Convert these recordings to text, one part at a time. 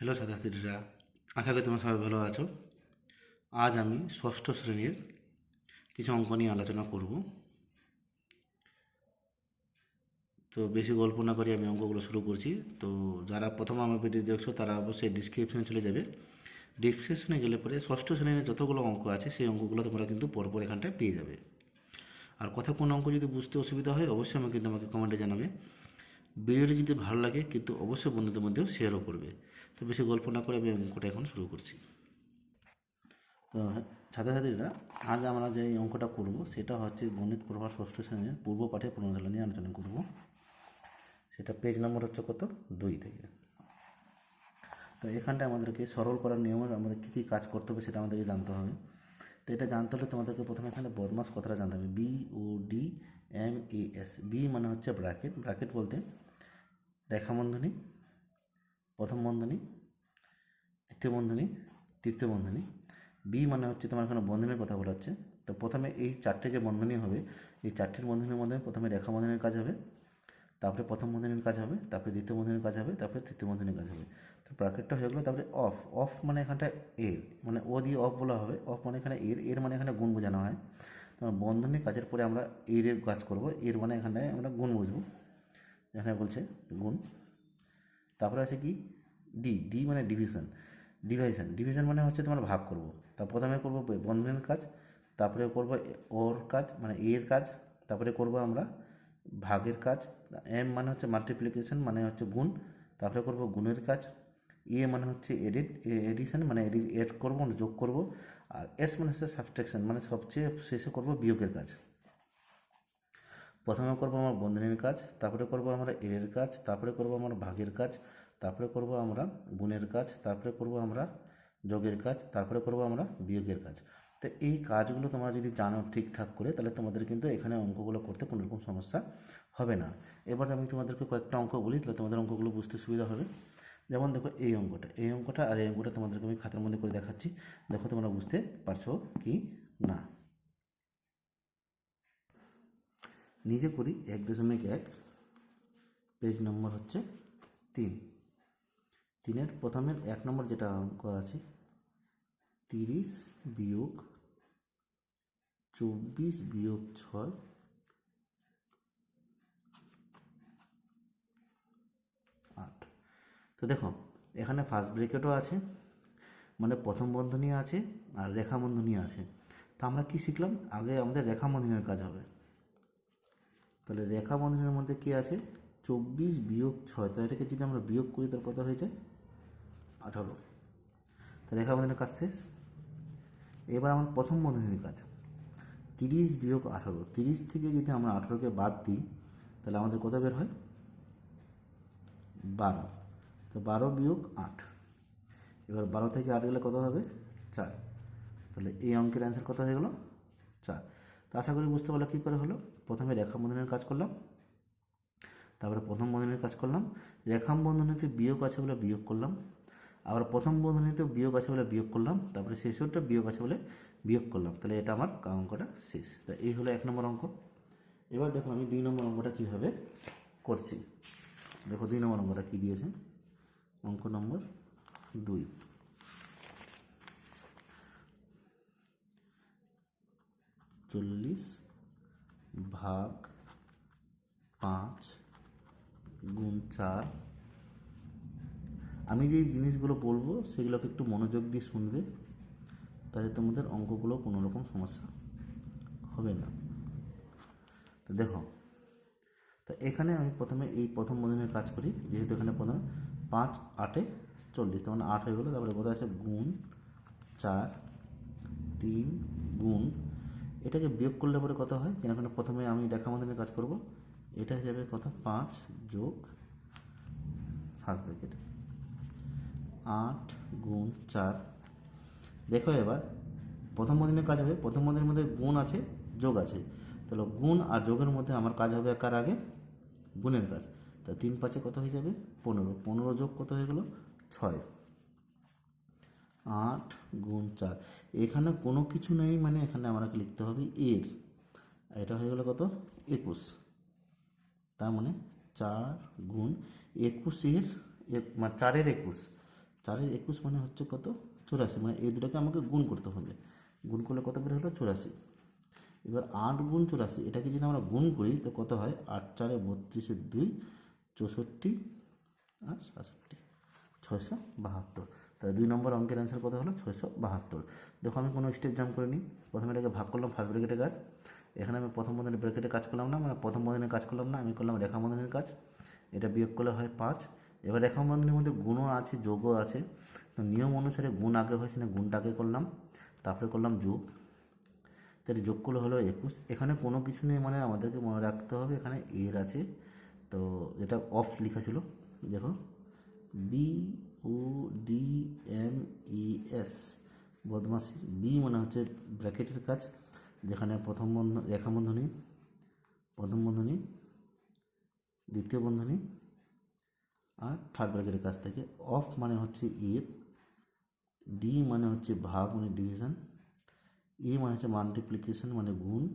Hello ছাত্রছাত্রীরা, আশা করি তোমরা সবাই ভালো আছো। আজ আমি ষষ্ঠ শ্রেণির কিছু অঙ্ক নিয়ে আলোচনা করব। তো বেশি গল্প না করে আমি অঙ্কগুলো শুরু করছি। তো যারা প্রথম আমার ভিডিও দেখছ, তারা অবশ্যই ডিসক্রিপশনে চলে যাবে। ডিসক্রিপশনে গেলে পরে ষষ্ঠ শ্রেণির যতগুলো অঙ্ক আছে, সেই অঙ্কগুলো তোমরা কিন্তু পরপর এখানটায় পেয়ে যাবে। আর কথা কোন অঙ্ক যদি বুঝতে অসুবিধা হয়, অবশ্যই আমাকে কিন্তু আমাকে কমেন্টে জানাবে। ভিডিওটি যদি ভালো লাগে, কিন্তু অবশ্যই বন্ধুদের মধ্যেও শেয়ারও করবে। তো বেশি গল্প না করে আমি অঙ্কটা এখন শুরু করছি। তো ছাত্রছাত্রীরা, আজ আমরা যে অঙ্কটা করব, সেটা হচ্ছে গণিত প্রভাব ষষ্ঠ শ্রেণির পূর্ব পাঠে প্রণালী নিয়ে আলোচনা করব। সেটা পেজ নম্বর হচ্ছে কত? দুই থেকে। তো এখানটা আমাদেরকে সরল করার নিয়মের আমাদের কী কী কাজ করতে হবে সেটা আমাদেরকে জানতে হবে। তো এটা জানতে হলে তোমাদেরকে প্রথমে এখানে বদমাস কথাটা জানতে হবে। B O D M A S B মানে হচ্ছে ব্র্যাকেট ব্র্যাকেট বলতে রেখাবন্ধনী প্রথম বন্ধনী, দ্বিতীয় বন্ধনী, তৃতীয় বন্ধনী। বি মানে হচ্ছে তোমার এখানে বন্ধনের কথা বলা হচ্ছে। তো প্রথমে এই চারটে যে বন্ধনী হবে, এই চারটির বন্ধনীর মধ্যে প্রথমে রেখা বন্ধনের কাজ হবে, তারপরে প্রথম বন্ধনীর কাজ হবে, তারপরে দ্বিতীয় বন্ধনীর কাজ হবে, তারপরে তৃতীয় বন্ধনীর কাজ হবে। তো ব্র্যাকেটটা হয়ে গেলো, তারপরে অফ অফ মানে এখানটা এর মানে ও দিয়ে অফ বলা হবে। অফ মানে এখানে এর এর মানে এখানে গুণ বোঝানো হয়। তোমার বন্ধনীর কাজের পরে আমরা এর কাজ করব। এর মানে এখানটায় আমরা গুণ বুঝব। এখানে বলছে গুণ। তারপরে আছে কি? ডি ডি মানে ডিভিশন ডিভাইশন ডিভিশন মানে হচ্ছে তোমার ভাগ করব। তা প্রথমে করব বন্ধনের কাজ, তারপরে করব ওর কাজ মানে এর কাজ, তারপরে করব আমরা ভাগের কাজ। এম মানে হচ্ছে মাল্টিপ্লিকেশন মানে হচ্ছে গুণ। তারপরে করব গুণের কাজ। এ মানে হচ্ছে এডিট এডিশন মানে এড করব, যোগ করব। আর এস মানে হচ্ছে সাবস্ট্রাকশন মানে সবচেয়ে শেষে করব বিয়োগের কাজ। প্রথমে করব আমার বন্ধনের কাজ, তারপরে করব আমরা এর কাজ, তারপরে করব আমরা ভাগের কাজ, তারপরে করব আমরা গুণের কাজ, তারপরে করব আমরা যোগের কাজ, তারপরে করব আমরা বিয়োগের কাজ। তো এই কাজগুলো তোমরা যদি জানো ঠিকঠাক করে, তাহলে তোমাদের কিন্তু এখানে অঙ্কগুলো করতে কোনো রকম সমস্যা হবে না। এবার আমি তোমাদেরকে কয়েকটা অঙ্ক বলি, তাহলে তোমাদের অঙ্কগুলো বুঝতে সুবিধা হবে। যেমন দেখো এই অঙ্কটা এই অঙ্কটা আর এই অঙ্কটা তোমাদেরকে আমি খাতার মধ্যে করে দেখাচ্ছি, দেখো তোমরা বুঝতে পারছ কি না। নিজে করি এক দশমিক এক, পেজ নম্বর হচ্ছে তিন। তিনের প্রথমের এক নম্বর যেটা অঙ্ক আছে, তিরিশ বিয়োগ চব্বিশ বিয়োগ ছয়, আট। তো দেখো, এখানে ফার্স্ট ব্রেকেটও আছে মানে প্রথম বন্ধনী আছে আর রেখা বন্ধনী আছে। তো আমরা কি শিখলাম? আগে আমাদের রেখা বন্ধনের কাজ হবে। তাহলে রেখা বন্ধনের মধ্যে কী আছে? চব্বিশ বিয়োগ ছয়। তাহলে এটাকে যদি আমরা বিয়োগ করি তার কত হয়ে যায় আঠারো। তো রেখা বন্ধনের কাজ শেষ। এবার আমার প্রথম বন্ধনীর কাজ। তিরিশ বিয়োগ আঠারো। তিরিশ থেকে যদি আমরা আঠারোকে বাদ দিই, তাহলে আমাদের কত বের হয়? বারো। তো বারো বিয়োগ আট। এবার বারো থেকে আট গেলে কত হবে? চার। তাহলে এই অঙ্কের অ্যান্সার কত হয়ে গেল? চার। তো আশা করি বুঝতে পারল কী করে হলো? প্রথমে রেখা বন্ধনের কাজ করলাম। তারপরে প্রথম বন্ধনের কাজ করলাম। রেখাম বন্ধনীতে বিয়োগ আছে বলে বিয়োগ করলাম। আবার প্রথম বন্ধনীতে বিয়োগ আছে বলে বিয়োগ করলাম। তারপরে শেষরটা বিয়োগ আছে বলে বিয়োগ করলাম। তাহলে এটা আমার অঙ্কটা শেষ। তা এই হলো এক নম্বর অঙ্ক। এবার দেখো আমি দুই নম্বর অঙ্কটা কীভাবে করছি। দেখো দুই নম্বর অঙ্কটা কী দিয়েছে? অঙ্ক নম্বর দুই। চল্লিশ ভাগ পাঁচ গুণ চার। আমি যে জিনিসগুলো বলব, সেগুলোকে একটু মনোযোগ দিয়ে শুনবে, তাহলে তোমাদের অঙ্কগুলো কোনো রকম সমস্যা হবে না। তো দেখো, তো এখানে আমি প্রথমে এই প্রথম বন্ধনের কাজ করি, যেহেতু এখানে প্রথমে পাঁচ, আটে চল্লিশ, তার মানে আট হয়ে গেলো, তারপরে কোথায় আছে গুণ চার, তিন গুণ এটাকে বিয়োগ করলে পরে কত হয়? যেন এখানে প্রথমে আমি রেখা বন্ধনের কাজ করব। এটা যাবে কত? পাঁচ যোগ ফার্স্ট ব্র্যাকেট আট গুণ চার। দেখো এবার, প্রথম বন্ধনের কাজ হবে। প্রথম বন্ধনের মধ্যে গুণ আছে, যোগ আছে। তাহলে গুণ আর যোগের মধ্যে আমার কাজ হবে কার আগে? গুণের কাজ। তা তিন পাঁচে কত হয়ে যাবে? পনেরো। পনেরো যোগ কত হয়ে গেলো? ছয়। আট গুণ চার। এখানে কোনো কিছু নেই মানে এখানে আমাকে লিখতে হবে এর। এটা হয়ে গেলো কত? একুশ। তার মানে চার গুণ একুশের এক মানে চারের একুশ। চারের একুশ মানে হচ্ছে কত? চুরাশি। মানে এই দুটোকে আমাকে গুণ করতে হবে। গুণ করলে কত বের হলো? চুরাশি। এবার আট গুণ চুরাশি, এটাকে যদি আমরা গুণ করি, তো কত হয়? আট চারে বত্রিশের দুই, চৌষট্টি আর সাতষট্টি। ছয়শো বাহাত্তর। তাহলে দুই নম্বর অঙ্কের অ্যান্সার কত হলো? ছয়শো বাহাত্তর। দেখো আমি কোনো স্টেপ জাম্প করিনি। প্রথমে এটাকে ভাগ করলাম ফার্স্ট ব্র্যাকেটের কাজ। এখানে আমি প্রথম বন্ধনের ব্রেকেটে কাজ করলাম না মানে প্রথম বন্ধনের কাজ করলাম না, আমি করলাম রেখা বন্ধনের কাজ। এটা বিয়োগ করলে হয় পাঁচ। এবার রেখা বন্ধনের মধ্যে গুণও আছে, যোগও আছে। তো নিয়ম অনুসারে গুণ আগে হয়েছে, না গুণটা আগে করলাম। তারপরে করলাম যোগ। তাহলে যোগ করলে হলো একুশ। এখানে কোনো কিছু নেই মানে আমাদেরকে মনে রাখতে হবে, এখানে এর আছে। তো যেটা অফ লেখা ছিল, দেখো। B O D, M, E, S. বদমাসি। B মানে হচ্ছে ব্র্যাকেটের কাজ। যেখানে প্রথম বন্ধ রেখা বন্ধনী। প্রথম বন্ধনী। দ্বিতীয় বন্ধনী। আর থার্ড ব্র্যাকেটের কাছ থেকে। অফ মানে হচ্ছে এর ডি মানে হচ্ছে ভাগ মানে ডিভিশন এ মানে হচ্ছে মাল্টিপ্লিকেশন মানে গুণ।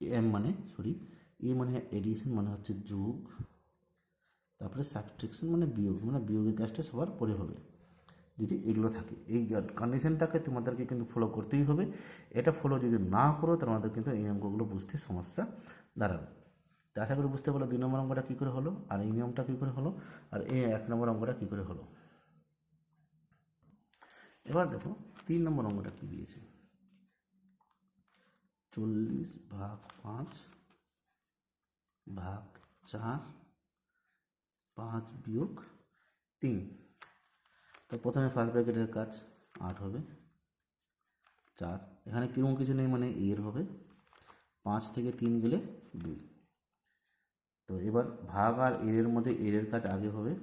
এম মানে সরি এ মানে এডিশন মানে হচ্ছে যোগ। তারপরে সাবট্রিকশন মানে বিয়োগ মানে বিয়োগের কাজটা সবার পরে হবে। যদি এগুলো থাকে, এই কন্ডিশনটাকে তোমাদেরকে কিন্তু ফলো করতেই হবে। এটা ফলো যদি না করো তোমাদের কিন্তু এই অঙ্কগুলো বুঝতে সমস্যা দাঁড়াবে। তো আশা করি বুঝতে পারল দুই নম্বর অঙ্কটা কী করে হলো, আর এই নিয়মটা কী করে হলো, আর এই এক নম্বর অঙ্কটা কী করে হলো। এবার দেখো, তিন নম্বর অঙ্কটা কী দিয়েছে? চল্লিশ ভাগ পাঁচ ভাগ চার পাঁচ বিয়োগ তিন। তো প্রথমে ফার্স্ট ব্র্যাকেটের কাজ আট হবে। চার। এখানে কীরকম কিছু নেই মানে এর হবে। পাঁচ থেকে তিন গেলে দুই। তো এবার ভাগ আর এর মধ্যে এর কাজ আগে হবে।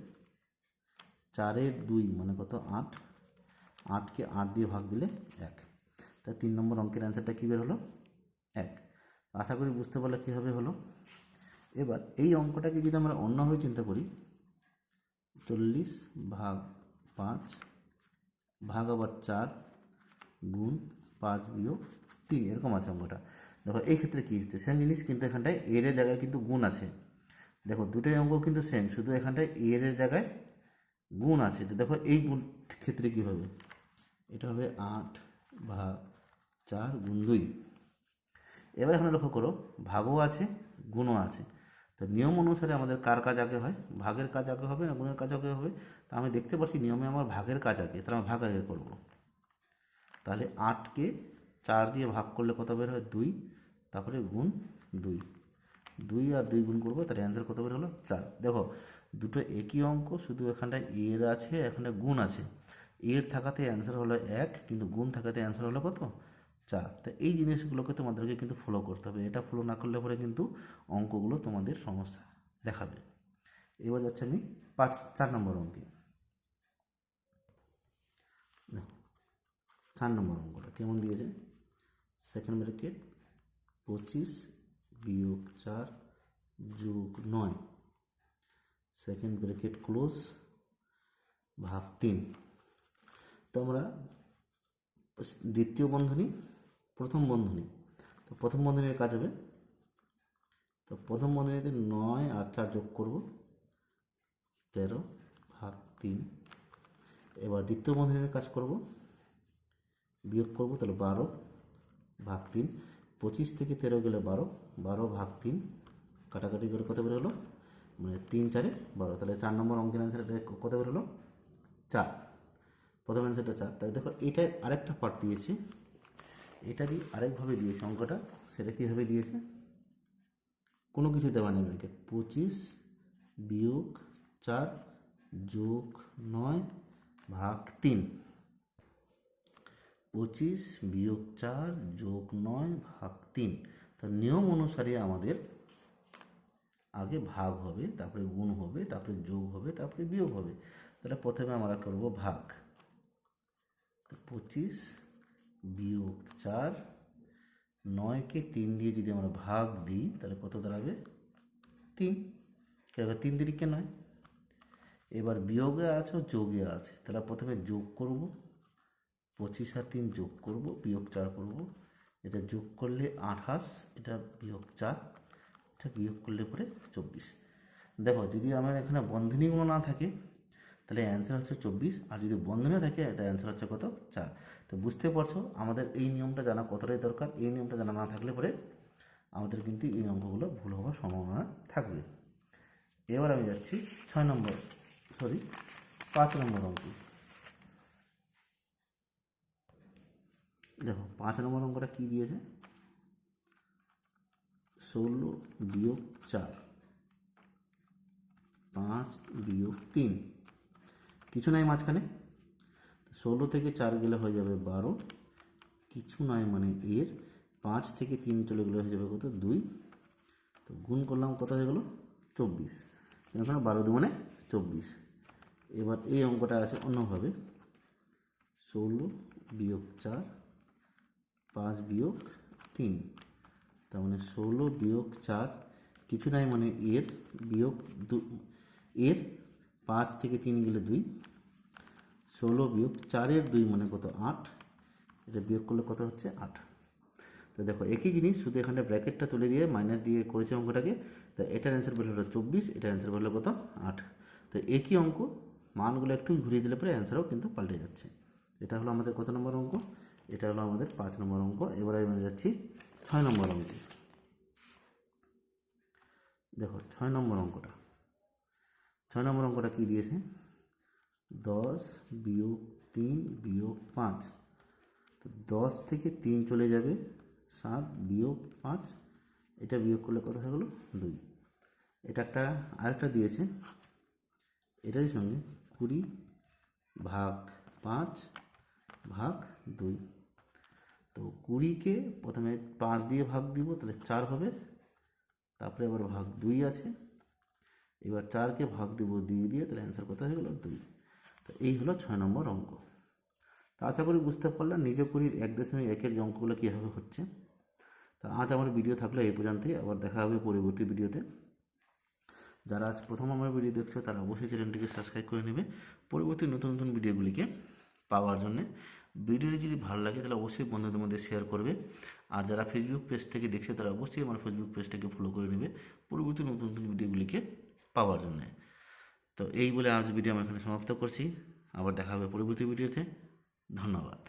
চারের দুই মানে কত? আট। আটকে আট দিয়ে ভাগ দিলে এক। তা তিন নম্বর অঙ্কের অ্যান্সারটা কী বের হলো? এক। আশা করি বুঝতে পারলে কীভাবে হলো? এবার এই অঙ্কটাকে যদি আমরা অন্যভাবে চিন্তা করি চল্লিশ ভাগ পাঁচ ভাগ আবার চার গুণ পাঁচ বিয়োগ তিন, এরকম আছে অঙ্কটা। দেখো, এই ক্ষেত্রে কী হচ্ছে? সেম জিনিস, কিন্তু এখানটায় এর এর জায়গায় কিন্তু গুণ আছে। দেখো, দুটোই অঙ্ক কিন্তু সেম শুধু এখানটায় এর এর জায়গায় গুণ আছে। তো দেখো, এই গুণ ক্ষেত্রে কী হবে? এটা হবে আট ভাগ চার গুণ দুই। এবার এখানে লক্ষ্য করো, ভাগও আছে, গুণও আছে। তো নিয়ম অনুসারে আমাদের কার কাজ আগে হয়? ভাগের কাজ আগে হবে না গুণের কাজ আগে হবে? তা আমি দেখতে পাচ্ছি নিয়মে আমার ভাগের কাজ আগে, তাহলে আমি ভাগ আগে করব। তাহলে আটকে চার দিয়ে ভাগ করলে কত বের হয়? দুই, তারপরে গুণ দুই। দুই আর দুই গুণ করব, তাহলে অ্যান্সার কত বের হলো? চার। দেখো, দুটো একই অঙ্ক, শুধু এখানটায় এর আছে এখানে গুণ আছে। এর থাকাতে অ্যান্সার হলো এক, কিন্তু গুণ থাকাতে অ্যান্সার হলো কত? চার তো এই জিনিসগুলোকে তোমাদেরকে কিন্তু ফলো করতে হবে। এটা ফলো না করলে পরে কিন্তু অঙ্কগুলো তোমাদের সমস্যা দেখাবে। এবার যাচ্ছে আমি পাঁচ, চার নম্বর অঙ্কে। চার নম্বর অঙ্কটা কেমন দিয়েছে? সেকেন্ড ব্র্যাকেট পঁচিশ বিয়োগ চার যোগ নয়। সেকেন্ড ব্র্যাকেট ক্লোজ ভাগ তিন। তো আমরা দ্বিতীয় বন্ধনী প্রথম বন্ধনী। তো প্রথম বন্ধনীর কাজ হবে, তো প্রথম বন্ধনীতে নয় আর চার যোগ করব, তেরো ভাগ তিন। এবার দ্বিতীয় বন্ধনীর কাজ করব, বিয়োগ করব তাহলে বারো ভাগ তিন। পঁচিশ থেকে তেরো গেলে বারো বারো ভাগ তিন, কাটাকাটি করে কত বেরোলো? মানে তিন চারে বারো। তাহলে চার নম্বর অঙ্কের অ্যান্সার কত বেরোলো? চার। প্রথম অ্যান্সারটা চার। তাহলে দেখো, এটাই আরেকটা পার্ট দিয়েছে। এটারই আরেকভাবে দিয়েছে অঙ্কটা, সেটা কীভাবে দিয়েছে? কোনো কিছু দেওয়া নেই ব্র্যাকেট। পঁচিশ বিয়োগ চার যোগ নয় ভাগ তিন। পঁচিশ বিয়োগ চার যোগ নয় ভাগ তিন। তার নিয়ম অনুসারে আমাদের আগে ভাগ হবে, তারপরে গুণ হবে, তারপরে যোগ হবে, তারপরে বিয়োগ হবে। তাহলে প্রথমে আমরা করব ভাগ। পঁচিশ বিয়োগ চার। নয়কে তিন দিয়ে যদি আমরা ভাগ দিই, তাহলে কত দাঁড়াবে? তিন। কেন তিন দিকে নয়? এবার বিয়োগে আছে যোগে আছে। তাহলে প্রথমে যোগ করব। পঁচিশ আর তিন যোগ করব, বিয়োগ চার করব। এটা যোগ করলে আঠাশ, এটা বিয়োগ চার, এটা বিয়োগ করলে পরে চব্বিশ। দেখো, যদি আমার এখানে বন্ধনীগুলো না থাকে তাহলে অ্যান্সার হচ্ছে চব্বিশ, আর যদি বন্ধনে থাকে এটা অ্যান্সার হচ্ছে কত চার। তো বুঝতে পারছ, আমাদের এই নিয়মটা জানা কতটাই দরকার? এই নিয়মটা জানা না থাকলে পরে আমাদের কিন্তু এই অঙ্কগুলো ভুল হওয়ার সম্ভাবনা থাকবে। এবার আমি যাচ্ছি ছয় নম্বর সরি পাঁচ নম্বর অঙ্ক। দেখো, পাঁচ নম্বর অঙ্কটা কী দিয়েছে? ষোলো বিয়োগ চার, পাঁচ বিয়োগ তিন। কিছু নাই মাঝখানে। ষোলো থেকে চার গেলে হয়ে যাবে বারো। কিছু নয় মানে এর। পাঁচ থেকে তিন চলে গেলে হয়ে যাবে কত? দুই। তো গুণ করলাম কত হয়ে গেলো? চব্বিশ। এখানে বারো দু মানে চব্বিশ। এবার এই অঙ্কটা আছে অন্যভাবে। ষোলো বিয়োগ চার, পাঁচ বিয়োগ তিন। তার মানে ষোলো বিয়োগ চার, কিছু নাই মানে এর বিয়োগ দু এর পাঁচ থেকে তিন গেলে দুই, ষোলো বিয়োগ চারের দুই মানে কত? আট। এটা বিয়োগ করলে কত হচ্ছে? আট। তো দেখো, একই জিনিস, শুধু এখানে ব্র্যাকেটটা তুলে দিয়ে মাইনাস দিয়ে করেছে অঙ্কটাকে, তো এটার অ্যান্সার বের হলো চব্বিশ, এটার অ্যান্সার হলো কত? আট। তো একই অঙ্ক, মানগুলো একটু ঘুরিয়ে দিলে পরে অ্যান্সারও কিন্তু পাল্টে যাচ্ছে। এটা হলো আমাদের কত নম্বর অঙ্ক? এটা হলো আমাদের পাঁচ নম্বর অঙ্ক। এবারে আমি যাচ্ছি ছয় নম্বর অঙ্ক দেখো, ছয় নম্বর অঙ্কটা। ছয় নম্বর অঙ্কটা কী দিয়েছে? দশ বিয়োগ তিন বিয়োগ পাঁচ। তো দশ থেকে তিন চলে যাবে, সাত বিয়োগ পাঁচ, এটা বিয়োগ করলে কত হয়ে গেলো? দুই। এটা একটা আরেকটা দিয়েছে, এটারই সঙ্গে কুড়ি ভাগ পাঁচ ভাগ দুই। তো কুড়িকে প্রথমে পাঁচ দিয়ে ভাগ দিব, তাহলে চার হবে, তারপরে আবার ভাগ দুই আছে। এবার চারকে ভাগ দিব দুই দিয়ে, তাহলে অ্যান্সার কত হয়ে গেলো দুই। তো এই হলো ছয় নম্বর অঙ্ক। তো আশা করি বুঝতে পারলাম, নিজে কুড়ির এক দশমিক একের যে অঙ্কগুলো কীভাবে হচ্ছে। তা আজ আমার ভিডিও থাকলে এই পর্যন্তই, আবার দেখা হবে পরবর্তী ভিডিওতে যারা আজ প্রথম আমার ভিডিও দেখছ, তারা অবশ্যই চ্যানেলটিকে সাবস্ক্রাইব করে নেবে পরবর্তী নতুন নতুন ভিডিওগুলিকে পাওয়ার জন্যে। ভিডিওটি যদি ভালো লাগে, তাহলে অবশ্যই বন্ধুদের মধ্যে শেয়ার করবে। আর যারা ফেসবুক পেজ থেকে দেখছে, তারা অবশ্যই আমার ফেসবুক পেজটাকে ফলো করে নেবে। পরবর্তী নতুন নতুন ভিডিওগুলিকে পাওয়ার জন্য। তো এই বলে আজ ভিডিও আমি এখানে সমাপ্ত করছি। আবার দেখা হবে পরবর্তী ভিডিওতে। ধন্যবাদ।